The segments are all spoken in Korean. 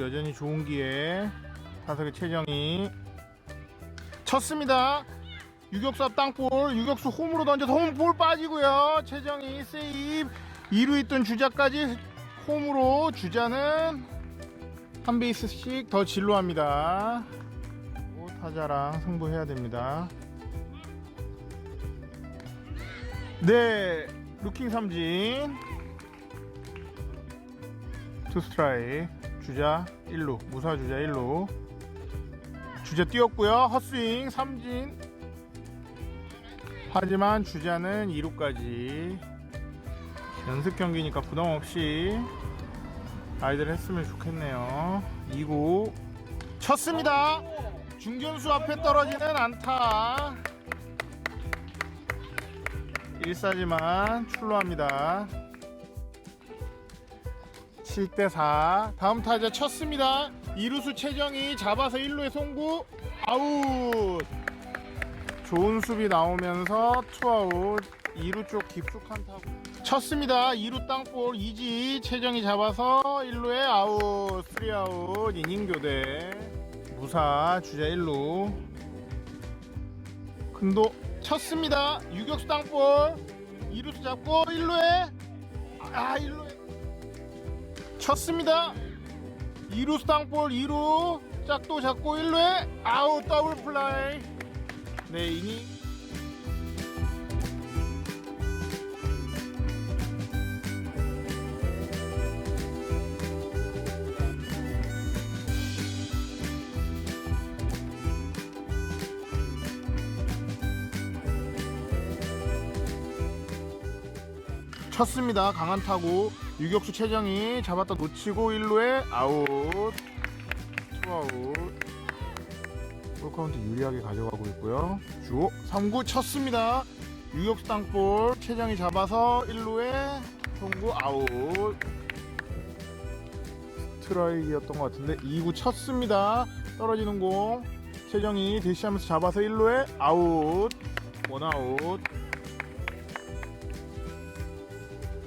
여전히 좋은 기회 타석의 최정이 쳤습니다. 유격수 앞 땅볼 유격수 홈으로 던져서 홈볼 빠지고요. 최정이 세이브 2루 있던 주자까지 홈으로 주자는 한 베이스씩 더 진로합니다. 타자랑 승부해야 됩니다. 네, 루킹 삼진. 투 스트라이. 주자 1루. 무사 주자 1루. 주자 뛰었고요. 헛스윙 삼진. 하지만 주자는 2루까지. 연습 경기니까 부담 없이 아이들 했으면 좋겠네요. 2구 쳤습니다. 중견수 앞에 떨어지는 안타. 1사지만 출루합니다. 7대 4. 다음 타자 쳤습니다. 이루수 최정이 잡아서 1루에 송구. 아웃. 좋은 수비 나오면서 투아웃. 2루 쪽 깊숙한 타구. 쳤습니다. 2루 땅볼 이지 최정이 잡아서 1루에 아웃. 3아웃. 이닝 교대. 무사 주자 1루. 큰도 쳤습니다. 유격수 땅볼. 2루수 잡고 1루에 아 1루에 쳤습니다. 2루수 땅볼 2루 짝도 잡고 1루에 아웃 더블 플라이. 네 이닝 쳤습니다. 강한 타구 유격수 최정이 잡았다 놓치고 1루에 아웃 투아웃 볼카운트 유리하게 가져가고 있고요. 주 3구 쳤습니다. 유격수 땅볼 최정이 잡아서 1루에 송구 아웃 스트라이크였던 것 같은데 2구 쳤습니다. 떨어지는 공 최정이 대시하면서 잡아서 1루에 아웃 원아웃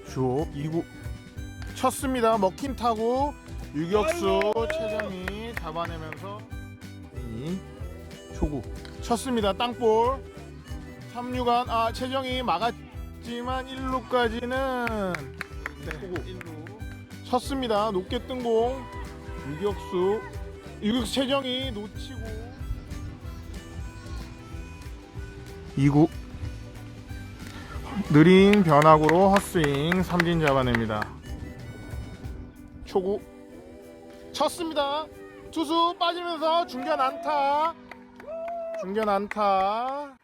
주 2구 쳤습니다. 먹힌 타구 유격수 최정이 잡아내면서 이 초구. 쳤습니다. 땅볼. 3루간. 아 최정이 막았지만 1루까지는 네, 초구. 1루. 쳤습니다. 높게 뜬 공. 유격수. 유격수 최정이 놓치고. 2구. 느린 변화구로 헛스윙 삼진 잡아냅니다. 초구 쳤습니다. 투수 빠지면서 중견 안타. 중견 안타.